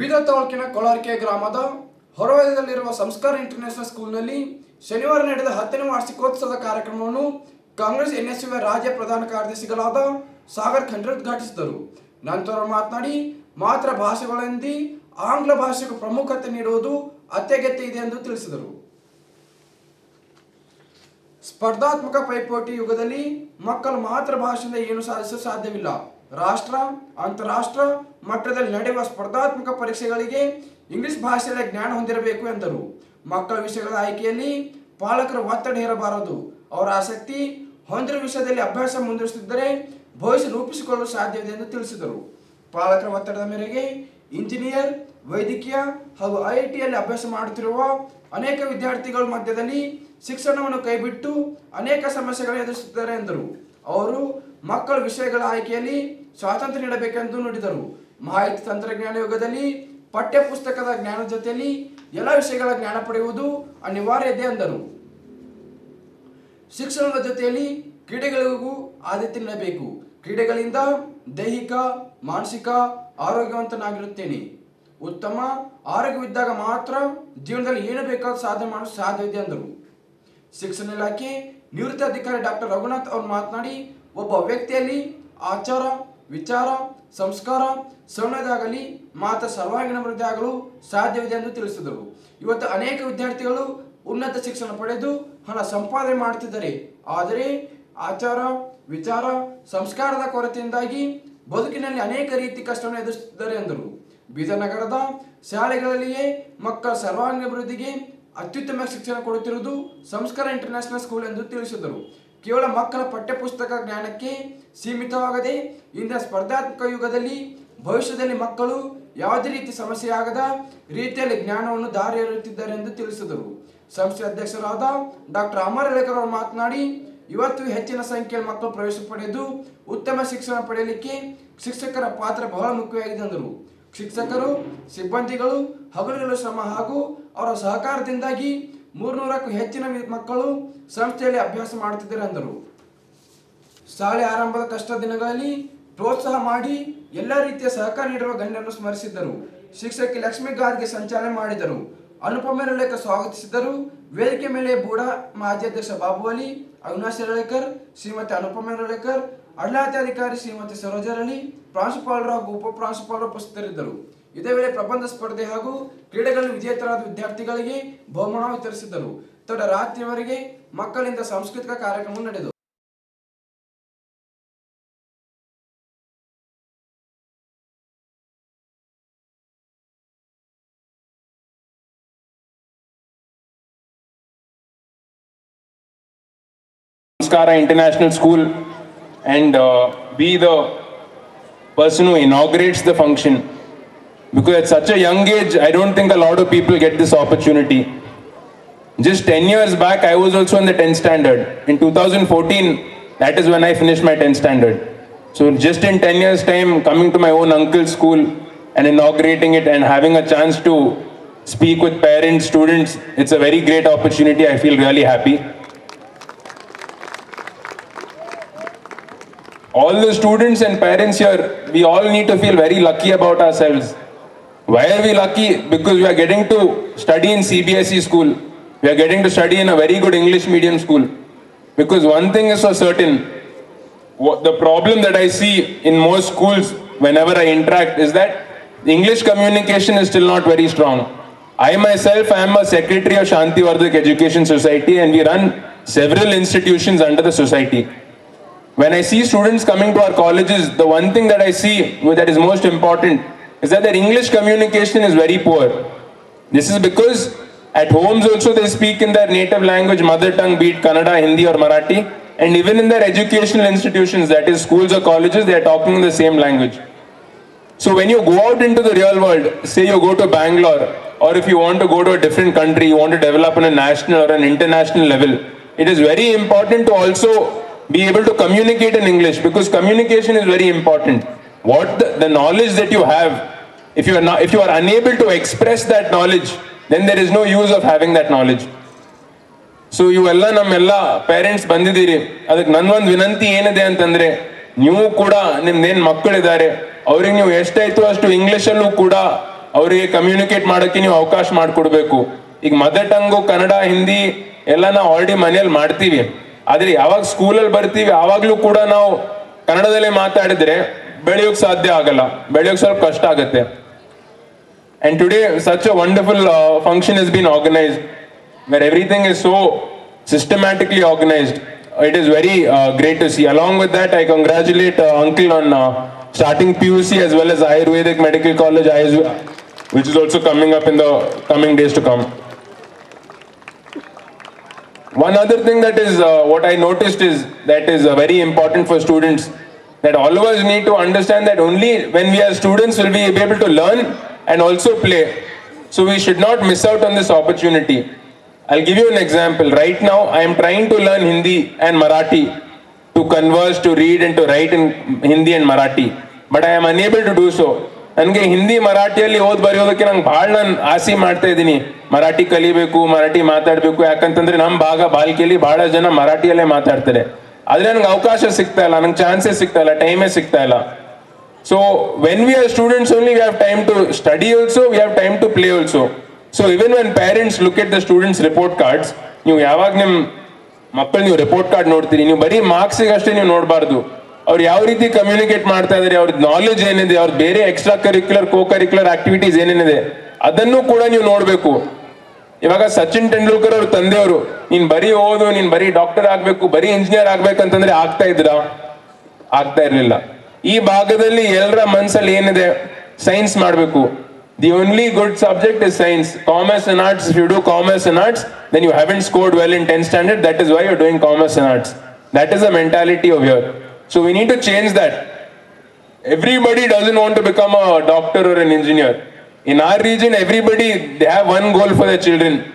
ಬೀದರ್ ತಾಲೂಕಿನ ಕೊಳಾರ್ಕೆ ಗ್ರಾಮದ ಹೊರವಲಯದಲ್ಲಿರುವ ಸಂಸ್ಕಾರ ಇಂಟರ್ನ್ಯಾಷನಲ್ ಸ್ಕೂಲ್ನಲ್ಲಿ ಶನಿವಾರ ನಡೆದ ಹತ್ತನೇ ವಾರ್ಷಿಕೋತ್ಸವದ ಕಾರ್ಯಕ್ರಮವನ್ನು ಕಾಂಗ್ರೆಸ್ ಎನ್ಎಸ್ಯುವ ರಾಜ್ಯ ಪ್ರಧಾನ ಕಾರ್ಯದರ್ಶಿಗಳಾದ ಸಾಗರ್ ಖಂಡ್ರೆ ಉದ್ಘಾಟಿಸಿದರು. ನಂತರ ಮಾತನಾಡಿ ಮಾತೃ ಭಾಷೆಗಳೆಂದಿ ಆಂಗ್ಲ ಭಾಷೆಗೂ ಪ್ರಮುಖತೆ ನೀಡುವುದು ಅತ್ಯಗತ್ಯ ಇದೆ ಎಂದು ತಿಳಿಸಿದರು. ಸ್ಪರ್ಧಾತ್ಮಕ ಪೈಪೋಟಿ ಯುಗದಲ್ಲಿ ಮಕ್ಕಳು ಮಾತೃಭಾಷೆಯಿಂದ ಏನು ಸಾಧಿಸಲು ಸಾಧ್ಯವಿಲ್ಲ. ರಾಷ್ಟ್ರ, ಅಂತಾರಾಷ್ಟ್ರ ಮಟ್ಟದಲ್ಲಿ ನಡೆಯುವ ಸ್ಪರ್ಧಾತ್ಮಕ ಪರೀಕ್ಷೆಗಳಿಗೆ ಇಂಗ್ಲಿಷ್ ಭಾಷೆಯ ಜ್ಞಾನ ಹೊಂದಿರಬೇಕು ಎಂದರು. ಮಕ್ಕಳ ವಿಷಯಗಳ ಆಯ್ಕೆಯಲ್ಲಿ ಪಾಲಕರ ಒತ್ತಡ ಹೇರಬಾರದು. ಅವರ ಆಸಕ್ತಿ ಹೊಂದಿರುವ ವಿಷಯದಲ್ಲಿ ಅಭ್ಯಾಸ ಮುಂದುವರಿಸುತ್ತಿದ್ದರೆ ಭವಿಷ್ಯ ರೂಪಿಸಿಕೊಳ್ಳಲು ಸಾಧ್ಯವಿದೆ ಎಂದು ತಿಳಿಸಿದರು. ಪಾಲಕರ ಒತ್ತಡದ ಮೇರೆಗೆ ಇಂಜಿನಿಯರ್, ವೈದ್ಯಕೀಯ ಹಾಗೂ ಐ ಟಿಯಲ್ಲಿ ಅಭ್ಯಾಸ ಮಾಡುತ್ತಿರುವ ಅನೇಕ ವಿದ್ಯಾರ್ಥಿಗಳ ಮಧ್ಯದಲ್ಲಿ ಶಿಕ್ಷಣವನ್ನು ಕೈಬಿಟ್ಟು ಅನೇಕ ಸಮಸ್ಯೆಗಳನ್ನು ಎದುರಿಸುತ್ತಿದ್ದಾರೆ ಎಂದರು. ಅವರು ಮಕ್ಕಳ ವಿಷಯಗಳ ಆಯ್ಕೆಯಲ್ಲಿ ಸ್ವಾತಂತ್ರ್ಯ ನೀಡಬೇಕೆಂದು ನುಡಿದರು. ಮಾಹಿತಿ ತಂತ್ರಜ್ಞಾನ ಯುಗದಲ್ಲಿ, ಪಠ್ಯಪುಸ್ತಕದ ಜ್ಞಾನದ ಜೊತೆಯಲ್ಲಿ ಎಲ್ಲ ವಿಷಯಗಳ ಜ್ಞಾನ ಪಡೆಯುವುದು ಅನಿವಾರ್ಯತೆ ಎಂದರು ಶಿಕ್ಷಣದ ಜೊತೆಯಲ್ಲಿ ಕ್ರೀಡೆಗಳಿಗೂ ಆದ್ಯತೆ ನೀಡಬೇಕು. ಕ್ರೀಡೆಗಳಿಂದ ದೈಹಿಕ, ಮಾನಸಿಕ ಆರೋಗ್ಯವಂತನಾಗಿರುತ್ತೇನೆ. ಉತ್ತಮ ಆರೋಗ್ಯವಿದ್ದಾಗ ಮಾತ್ರ ಜೀವನದಲ್ಲಿ ಏನು ಬೇಕಾದ ಸಾಧನೆ ಮಾಡಲು ಸಾಧ್ಯವಿದೆ ಎಂದರು ಶಿಕ್ಷಣ ಇಲಾಖೆ ನಿವೃತ್ತ ಅಧಿಕಾರಿ ಡಾಕ್ಟರ್ ರಘುನಾಥ್ ಅವರು ಮಾತನಾಡಿ, ಒಬ್ಬ ವ್ಯಕ್ತಿಯಲ್ಲಿ ಆಚಾರ ವಿಚಾರ, ಸಂಸ್ಕಾರ ಸಣ್ಣದಾಗಲಿ ಮಾತ್ರ ಸರ್ವಾಂಗೀಣ ಅಭಿವೃದ್ಧಿ ಆಗಲು ಸಾಧ್ಯವಿದೆ ಎಂದು ತಿಳಿಸಿದರು ಇವತ್ತು ಅನೇಕ ವಿದ್ಯಾರ್ಥಿಗಳು ಉನ್ನತ ಶಿಕ್ಷಣ ಪಡೆದು ಹಣ ಸಂಪಾದನೆ ಮಾಡುತ್ತಿದ್ದಾರೆ. ಆದರೆ ಆಚಾರ, ವಿಚಾರ, ಸಂಸ್ಕಾರದ ಕೊರತೆಯಿಂದಾಗಿ ಬದುಕಿನಲ್ಲಿ ಅನೇಕ ರೀತಿ ಕಷ್ಟವನ್ನು ಎದುರಿಸುತ್ತಿದ್ದಾರೆ ಎಂದರು. ಬೀದರ್ ನಗರದ ಶಾಲೆಗಳಲ್ಲಿಯೇ ಮಕ್ಕಳ ಸರ್ವಾಂಗೀಣ ಅಭಿವೃದ್ಧಿಗೆ ಅತ್ಯುತ್ತಮ ಶಿಕ್ಷಣ ಕೊಡುತ್ತಿರುವುದು ಸಂಸ್ಕಾರ ಇಂಟರ್ನ್ಯಾಷನಲ್ ಸ್ಕೂಲ್ ಎಂದು ತಿಳಿಸಿದರು. ಕೇವಲ ಮಕ್ಕಳ ಪಠ್ಯಪುಸ್ತಕ ಜ್ಞಾನಕ್ಕೆ ಸೀಮಿತವಾಗದೆ ಇಂದಿನ ಸ್ಪರ್ಧಾತ್ಮಕ ಯುಗದಲ್ಲಿ ಭವಿಷ್ಯದಲ್ಲಿ ಮಕ್ಕಳು ಯಾವುದೇ ರೀತಿ ಸಮಸ್ಯೆಯಾಗದ ರೀತಿಯಲ್ಲಿ ಜ್ಞಾನವನ್ನು ದಾರಿ ಎಂದು ತಿಳಿಸಿದರು. ಸಂಸ್ಥೆ ಅಧ್ಯಕ್ಷರಾದ ಡಾಕ್ಟರ್ ಅಮರ್ ಅವರು ಮಾತನಾಡಿ, ಇವತ್ತು ಹೆಚ್ಚಿನ ಸಂಖ್ಯೆಯಲ್ಲಿ ಮಕ್ಕಳು ಪ್ರವೇಶ ಪಡೆದು ಉತ್ತಮ ಶಿಕ್ಷಣ ಪಡೆಯಲಿಕ್ಕೆ ಶಿಕ್ಷಕರ ಪಾತ್ರ ಬಹಳ ಮುಖ್ಯವಾಗಿದೆ ಎಂದರು. ಶಿಕ್ಷಕರು, ಸಿಬ್ಬಂದಿಗಳು, ಹಗಲಿರುಳು ಶ್ರಮ ಹಾಗೂ ಅವರ ಸಹಕಾರದಿಂದಾಗಿ ಮೂರ್ನೂರಕ್ಕೂ ಹೆಚ್ಚಿನ ಮಕ್ಕಳು ಸಂಸ್ಥೆಯಲ್ಲಿ ಅಭ್ಯಾಸ ಮಾಡುತ್ತಿದ್ದಾರೆ ಎಂದರು ಶಾಲೆ ಆರಂಭದ ಕಷ್ಟ ದಿನಗಳಲ್ಲಿ ಪ್ರೋತ್ಸಾಹ ಮಾಡಿ ಎಲ್ಲ ರೀತಿಯ ಸಹಕಾರ ನೀಡಿರುವ ಗಣ್ಯರನ್ನು ಸ್ಮರಿಸಿದ್ದರು. ಶಿಕ್ಷಕಿ ಲಕ್ಷ್ಮೀ ಗಾರ್ಗೆ ಸಂಚಾಲನೆ ಮಾಡಿದರು. ಅನುಪಮ ಸ್ವಾಗತಿಸಿದರು ವೇದಿಕೆ ಮೇಲೆ ಬೂಡಾ ಮಾಜಿ ಅಧ್ಯಕ್ಷ ಬಾಬು ಅಲಿ, ಅವಿನಾಶ್ ರೇಳೆಕರ್ ಶ್ರೀಮತಿ ಅನುಪಮ ರೇಳೆಕರ್ ಅಧಿಕಾರಿ ಶ್ರೀಮತಿ ಸರೋಜರಳಿ ಪ್ರಾಂಶುಪಾಲರು ಹಾಗೂ ಉಪ ಪ್ರಾಂಶುಪಾಲರು ಉಪಸ್ಥಿತರಿದ್ದರು. ಇದೇ ವೇಳೆ ಪ್ರಬಂಧ ಸ್ಪರ್ಧೆ ಹಾಗೂ ಕ್ರೀಡೆಗಳಲ್ಲಿ ವಿಜೇತರಾದ ವಿದ್ಯಾರ್ಥಿಗಳಿಗೆ ಬಹುಮಾನ ವಿತರಿಸಿದ್ದರು ತಡ ರಾತ್ರಿಯವರೆಗೆ ಮಕ್ಕಳಿಂದ ಸಾಂಸ್ಕೃತಿಕ ಕಾರ್ಯಕ್ರಮ ನಡೆದು ನಮಸ್ಕಾರ International School and uh, be the person who inaugurates the. Because at such a young age, I don't think a lot of people get this opportunity. Just 10 years back, I was also in the 10th standard. In 2014, that is when I finished my 10th standard. So just in 10 years' time, coming to my own uncle's school and inaugurating it and having a chance to speak with parents, students, it's a very great opportunity. I feel really happy. all the students and parents here, we all need to feel very lucky about ourselves. Why are we lucky? Because we are getting to study in CBSE school. We are getting to study in a very good English medium school. Because one thing is for certain, the problem that I see in most schools whenever I interact is that English communication is still not very strong. I myself am a secretary of Shanti Vardhak Education Society and we run several institutions under the society. When I see students coming to our colleges, the one thing that I see that is most important is that their English communication is very poor. This is because at homes also they speak in their native language, mother tongue, be it Kannada, Hindi or Marathi, and even in their educational institutions, that is schools or colleges, they are talking in the same language. So when you go out into the real world, say you go to Bangalore, or if you want to go to a different country, you want to develop on a national or an international level, it is very important to also be able to communicate in English because communication is very important. What the, the knowledge that you have, if you are not, if you are unable to express that knowledge, then there is no use of having that knowledge. So ಇವೆಲ್ಲ ನಮ್ಮೆಲ್ಲ parents ಬಂದಿದ್ದೀರಿ. ಅದಕ್ಕೆ ನನ್ನೊಂದು ವಿನಂತಿ ಏನಿದೆ ಅಂತಂದ್ರೆ ನೀವು ಕೂಡ ನಿಮ್ದೇನು ಮಕ್ಕಳಿದ್ದಾರೆ ಅವ್ರಿಗೆ ನೀವು ಎಷ್ಟಾಯ್ತು ಅಷ್ಟು ಇಂಗ್ಲಿಷಲ್ಲೂ ಕೂಡ ಅವರಿಗೆ ಕಮ್ಯುನಿಕೇಟ್ ಮಾಡೋಕ್ಕೆ ನೀವು ಅವಕಾಶ ಮಾಡಿಕೊಡ್ಬೇಕು. ಈಗ ಮದರ್ ಟಂಗು ಕನ್ನಡ ಹಿಂದಿ ಎಲ್ಲ ನಾವು ಆಲ್ರೆಡಿ ಮನೆಯಲ್ಲಿ ಮಾಡ್ತೀವಿ. ಆದರೆ ಯಾವಾಗ ಸ್ಕೂಲಲ್ಲಿ ಬರ್ತೀವಿ ಆವಾಗಲೂ ಕೂಡ ನಾವು ಕನ್ನಡದಲ್ಲೇ ಮಾತಾಡಿದ್ರೆ ಬೆಳೆಯೋಕ್ ಸಾಧ್ಯ ಆಗಲ್ಲ ಬೆಳೆಯೋಕ್ ಸ್ವಲ್ಪ ಕಷ್ಟ ಆಗುತ್ತೆ And today, such a wonderful uh, function has been organized where everything is so systematically organized. It is very uh, great to see. Along with that, I congratulate uh, Uncle on uh, starting PUC as well as Ayurvedic Medical College, ISU, which is also coming up in the coming days to come. One other thing that is uh, what I noticed is that is uh, very important for students that all of us need to understand that only when we are students will we be able to learn and also play. So we should not miss out on this opportunity. I'll give you an example. Right now, I am trying to learn Hindi and Marathi to converse, to read, and to write in Hindi and Marathi. But I am unable to do so. ನನಗೆ ಹಿಂದಿ ಮರಾಠಿಯಲ್ಲಿ ಓದ್ ಬರೆಯೋದಕ್ಕೆ ನಂಗೆ ಭಾಳ ನಾನು ಆಸೆ ಮಾಡ್ತಾ ಇದ್ದೀನಿ ಮರಾಠಿ ಕಲಿಬೇಕು ಮರಾಠಿ ಮಾತಾಡಬೇಕು ಯಾಕಂತಂದ್ರೆ ನಮ್ಮ ಭಾಗ ಬಾಲ್ಕಿಯಲ್ಲಿ ಬಹಳ ಜನ ಮರಾಠಿಯಲ್ಲೇ ಮಾತಾಡ್ತಾರೆ ಆದ್ರೆ ನನಗೆ ಅವಕಾಶ ಸಿಗ್ತಾ ಇಲ್ಲ, ನಂಗೆ ಚಾನ್ಸಸ್ ಸಿಗ್ತಾ ಇಲ್ಲ ಟೈಮೇ ಸಿಗ್ತಾ ಇಲ್ಲ. So when we are students only we have time to study also we have time to play also so even when parents look at the students report cards ನೀವು ಯಾವಾಗ ನಿಮ್ಮ ಮಕ್ಕಳು ನೀವು ರಿಪೋರ್ಟ್ ಕಾರ್ಡ್ ನೋಡ್ತೀರಿ, ನೀವು ಬರೀ ಮಾರ್ಕ್ಸಿಗೆ ಅಷ್ಟೇ ನೀವು ನೋಡಬಾರ್ದು. ಅವ್ರು ಯಾವ ರೀತಿ ಕಮ್ಯುನಿಕೇಟ್ ಮಾಡ್ತಾ ಇದಾರೆ ಅವ್ರದ್ದು ನಾಲೆಜ್ ಏನಿದೆ, ಅವ್ರ ಬೇರೆ extra curricular co curricular activities ಏನೇನಿದೆ, ಅದನ್ನು ಕೂಡ ನೀವು ನೋಡಬೇಕು. ಇವಾಗ ಸಚಿನ್ ತೆಂಡೂಲ್ಕರ್ ಅವ್ರ ತಂದೆಯವರು, ನೀನ್ ಬರೀ ಓದು, ನೀನ್ ಬರೀ ಡಾಕ್ಟರ್ ಆಗ್ಬೇಕು, ಬರೀ ಇಂಜಿನಿಯರ್ ಆಗ್ಬೇಕಂತಂದ್ರೆ ಆಗ್ತಾ ಇದ್ರಾ ಆಗ್ತಾ ಇರ್ಲಿಲ್ಲ. ಈ ಭಾಗದಲ್ಲಿ ಎಲ್ಲರ ಮನ್ಸಲ್ಲಿ ಏನಿದೆ? ಸೈನ್ಸ್ ಮಾಡಬೇಕು. The only good subject is science commerce and arts you do commerce and arts then you haven't scored well in ten standard that is why you doing commerce and arts that is a mentality of your so we need to change that everybody doesn't want to become a doctor or engineer. In our region, everybody they have one goal for their children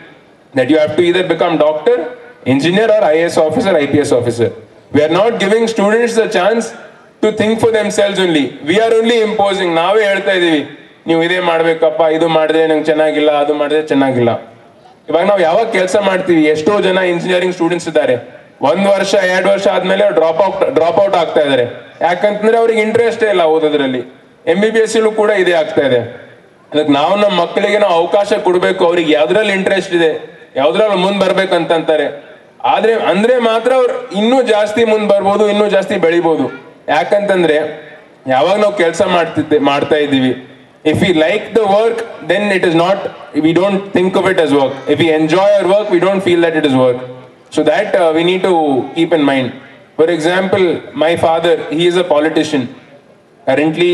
that you have to either become doctor, engineer, or IAS officer, IPS officer. We are not giving students the chance to think for themselves only. We are only imposing. ನಾವೇ ಹೇಳ್ತಾ ಇದೀವಿ ನೀವು ಇದೇ ಮಾಡ್ಬೇಕಪ್ಪ ಇದು ಮಾಡಿದ್ರೆ ನಂಗೆ ಚೆನ್ನಾಗಿಲ್ಲ ಅದು ಮಾಡಿದ್ರೆ ಚೆನ್ನಾಗಿಲ್ಲ ಇವಾಗ ನಾವು ಯಾವಾಗ ಕೆಲಸ ಮಾಡ್ತೀವಿ ಎಷ್ಟೋ ಜನ ಇಂಜಿನಿಯರಿಂಗ್ ಸ್ಟೂಡೆಂಟ್ಸ್ ಇದ್ದಾರೆ ಒಂದ್ ವರ್ಷ ಎರಡು ವರ್ಷ ಆದ್ಮೇಲೆ ಡ್ರಾಪ್ ಔಟ್ ಡ್ರಾಪ್ ಔಟ್ ಆಗ್ತಾ ಇದಾರೆ ಯಾಕಂತಂದ್ರೆ ಅವ್ರಿಗೆ ಇಂಟ್ರೆಸ್ಟೇ ಇಲ್ಲ ಓದೋದ್ರಲ್ಲಿ ಎಂ ಬಿ ಬಿ ಎಸ್ ಕೂಡ ಇದೇ ಆಗ್ತಾ ಇದೆ ಅದಕ್ಕೆ ನಾವು ನಮ್ಮ ಮಕ್ಕಳಿಗೆ ನಾವು ಅವಕಾಶ ಕೊಡಬೇಕು. ಅವ್ರಿಗೆ ಯಾವ್ದ್ರಲ್ಲಿ ಇಂಟ್ರೆಸ್ಟ್ ಇದೆ, ಯಾವ್ದ್ರಲ್ಲಿ ಮುಂದೆ ಬರ್ಬೇಕು ಅಂತಂತಾರೆ ಆದ್ರೆ, ಅಂದ್ರೆ ಮಾತ್ರ ಅವ್ರು ಇನ್ನೂ ಜಾಸ್ತಿ ಮುಂದೆ ಬರ್ಬೋದು, ಇನ್ನೂ ಜಾಸ್ತಿ ಬೆಳಿಬೋದು. ಯಾಕಂತಂದ್ರೆ, ಯಾವಾಗ ನಾವು ಕೆಲಸ ಮಾಡ್ತಿದ್ದೆ, ಮಾಡ್ತಾ ಇದ್ದೀವಿ. If you like the work then it is not we don't think of it is work if you enjoy our work we don't feel that it is work so that we need to keep in mind for example my father he is a politician currently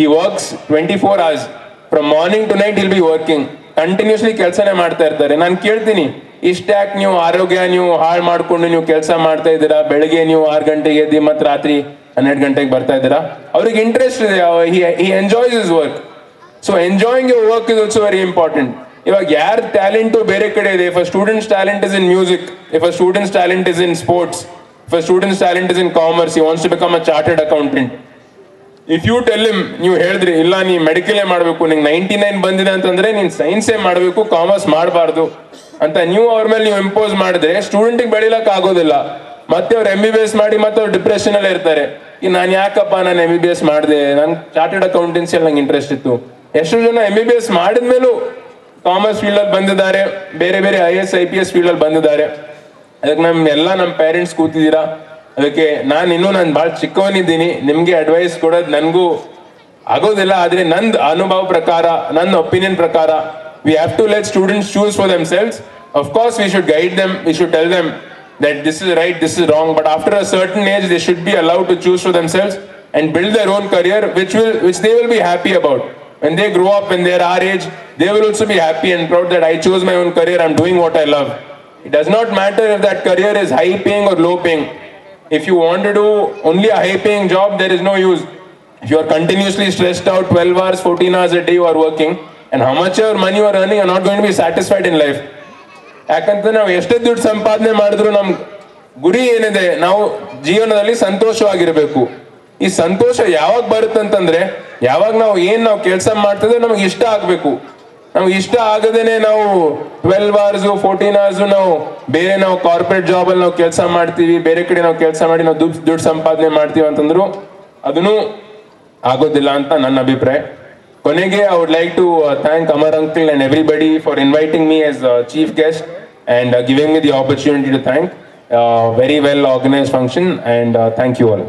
he works twenty four hours from morning to night he'll be working continuously ಕೆಲಸನೇ ಮಾಡ್ತಾ ಇರ್ತಾರೆ. ನಾನು ಕೇಳ್ತೀನಿ, ಇಷ್ಟ್ಯಾಕ್ ನೀವು ಆರೋಗ್ಯ ನೀವು ಹಾಳು ಮಾಡಿಕೊಂಡು ನೀವು ಕೆಲಸ ಮಾಡ್ತಾ ಇದ್ದೀರಾ? ಬೆಳಿಗ್ಗೆ ನೀವು ಆರು ಗಂಟೆಗೆ ಎದ್ದು ಮತ್ತೆ ರಾತ್ರಿ ಹನ್ನೆರಡು ಗಂಟೆಗೆ ಬರ್ತಾ ಇದ್ದೀರಾ? ಅವ್ರಿಗೆ ಇಂಟ್ರೆಸ್ಟ್ ಇದೆ. He enjoys is work so enjoying your work is also very important ಇವಾಗ ಯಾರ ಟ್ಯಾಲೆಂಟು ಬೇರೆ ಕಡೆ ಇದೆ? If a students talent is in music if a students talent is in sports if a students talent is in commerce you wants to become a chartered accountant if you tell him ನೀವು ಹೇಳಿದ್ರಿ, ಇಲ್ಲ, ನೀ ಮೆಡಿಕಲೇ ಮಾಡಬೇಕು, ನಿಂಗೆ ninety nine ಬಂದಿದೆ ಅಂತಂದ್ರೆ ನೀನ್ ಸೈನ್ಸೇ ಮಾಡಬೇಕು ಕಾಮರ್ಸ್ ಮಾಡಬಾರ್ದು. ಅಂತ ನೀವು ಅವ್ರ ಮೇಲೆ ನೀವು ಇಂಪೋಸ್ ಮಾಡಿದ್ರೆ ಸ್ಟೂಡೆಂಟಿಗೆ ಬೆಳಿಲಕ್ ಆಗೋದಿಲ್ಲ. ಮತ್ತೆ ಅವ್ರು ಎಂ ಬಿ ಬಿ ಎಸ್ ಮಾಡಿ ಮತ್ತೆ ಅವ್ರು ಡಿಪ್ರೆಷನ್ ಅಲ್ಲಿ ಇರ್ತಾರೆ. ಈ ನಾನು ಯಾಕಪ್ಪ ನಾನು ಎಂ ಬಿ ಬಿ ಎಸ್ ಮಾಡಿದೆ? ನಂಗೆ ಚಾರ್ಟೆಡ್ ಅಕೌಂಟೆನ್ಸಿ ಅಲ್ಲಿ ನಂಗೆ ಇಂಟ್ರೆಸ್ಟ್ ಇತ್ತು. ಎಷ್ಟು ಜನ ಎಂ ಬಿ ಬಿ ಎಸ್ ಮಾಡಿದ್ಮೇಲೂ ಕಾಮರ್ಸ್ ಫೀಲ್ಡ್ ಅಲ್ಲಿ ಬಂದಿದ್ದಾರೆ. ಬೇರೆ ಬೇರೆ I S I P S field ಅಲ್ಲಿ ಬಂದಿದ್ದಾರೆ. ಅದಕ್ಕೆ ನಮ್ ಎಲ್ಲ ನಮ್ಮ ಪೇರೆಂಟ್ಸ್ ಕೂತಿದ್ದೀರಾ? ಅದಕ್ಕೆ ನಾನು ಇನ್ನೂ ನಾನು ಭಾಳ ಚಿಕ್ಕವನಿದ್ದೀನಿ ನಿಮಗೆ ಅಡ್ವೈಸ್ ಕೊಡೋದು ನನಗೂ ಆಗೋದಿಲ್ಲ ಆದರೆ ನಂದು ಅನುಭವ ಪ್ರಕಾರ ನನ್ನ ಒಪಿನಿಯನ್ ಪ್ರಕಾರ we have to let students choose for them selves of we we guide guide we should tell tell them that this is this this is but after a certain age they they should be to choose for for themselves and build their own career which will which they will be happy about when they grow up when their are age they will also be happy and proud that i chose my own career i'm doing what i love it does not matter if that career is high paying or low paying if you want to do only a high paying job there is no use if you are continuously stressed out 12 hours 14 hours a day you are working and how much your money you are earning you are not going to be satisfied in life ಯಾಕಂತ ನಾವು ಎಷ್ಟೇ ದುಡ್ಡು ಸಂಪಾದನೆ ಮಾಡಿದ್ರು ನಮ್ಮ ಗುರಿ ಏನಿದೆ ನಾವು ಜೀವನದಲ್ಲಿ ಸಂತೋಷವಾಗಿರಬೇಕು ಈ ಸಂತೋಷ ಯಾವಾಗ ಬರುತ್ತಂತಂದ್ರೆ ಯಾವಾಗ ನಾವು ಏನ್ ನಾವು ಕೆಲಸ ಮಾಡ್ತಿದ್ರೆ ನಮಗೆ ಇಷ್ಟ ಆಗ್ಬೇಕು ನಮ್ಗೆ ಇಷ್ಟ ಆಗದೇನೆ ನಾವು ಟ್ವೆಲ್ವ್ ಅವರ್ಸ್ ಫೋರ್ಟೀನ್ ಅವರ್ಸ್ ನಾವು ಬೇರೆ ನಾವು ಕಾರ್ಪೊರೇಟ್ ಜಾಬ್ ಅಲ್ಲಿ ನಾವು ಕೆಲಸ ಮಾಡ್ತೀವಿ, ಬೇರೆ ಕಡೆ ನಾವು ಕೆಲಸ ಮಾಡಿ ನಾವು ದುಡ್ಡು ದುಡ್ಡು ಸಂಪಾದನೆ ಮಾಡ್ತೀವಿ ಅಂತಂದ್ರು ಅದನ್ನು ಆಗೋದಿಲ್ಲ ಅಂತ ನನ್ನ ಅಭಿಪ್ರಾಯ. ಕೊನೆಗೆ I would like to thank Amar uncle and everybody for inviting me as chief guest and giving me the opportunity to thank very well organise function and thank you all